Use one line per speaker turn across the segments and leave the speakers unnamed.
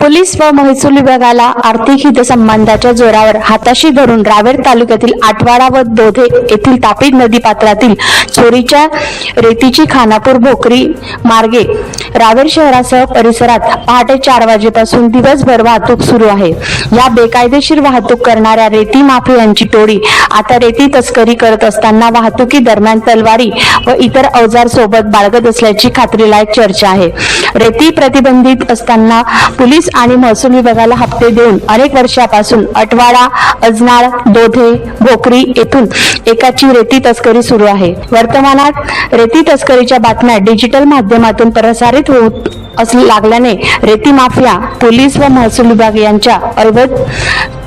Police व महसूल विभागाला आर्थिक हितसंबंधाच्या जोरावर हाताशी धरून रावेर तालुक्यातील आटवाडा व दोधे येथील तापी नदी पात्रातील चोरीच्या रेतीची खानापूर भोकरी मार्गे रावेर शहरासह परिसरात पहाटे चार वाजेपासून दिवसभर वाहतूक सुरू आहे. या बेकायदेशीर वाहतूक करणाऱ्या रेती माफियांची टोळी आता रेती तस्करी करत असताना वाहतुकी दरम्यान तलवारी व इतर अवजार सोबत बाळगत असल्याची खात्रीलायक चर्चा आहे. रेती प्रतिबंधित असताना पोलीस आणि महसूल विभागाला हप्ते देऊन अनेक वर्षापासून अटवाडा अजनाळ दोधे भोकरी येथून एकाची रेती तस्करी सुरू आहे. वर्तमानात रेती तस्करीच्या बातम्या डिजिटल माध्यमातून प्रसारित होत असू लागल्याने रेती माफिया पोलीस व महसूल विभाग यांच्या अवैध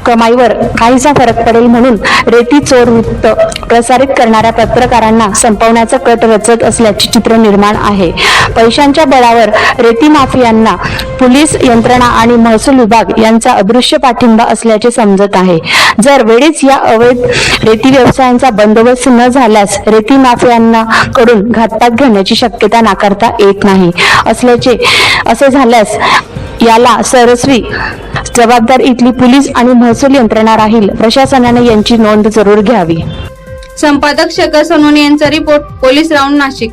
कमाईवर काहीसा फरक पडेल म्हणून रेती चोर वृत्त प्रसारित करणाऱ्या पत्रकारांना संपवण्याचं कट रचत असल्याचे चित्र निर्माण आहे. पैशांच्या बळावर रेती माफियांना पोलीस यंत्रणा आणि महसूल विभाग यांचा अदृश्य पाठिंबा असल्याचे समजत आहे. जर वेळीच या अवैध रेती व्यवसायांचा बंदोबस्त न झाल्यास रेती माफियांना कडून घातपात घेण्याची शक्यता नाकारता येत नाही. असल्याचे असे झाल्यास याला सरस्वी जबाबदार इथली पोलीस आणि महसूल यंत्रणा राहील. प्रशासनाने यांची नोंद जरूर घ्यावी.
संपादक शेखर सोनोने यांचा रिपोर्ट पोलीस राऊंड नाशिक.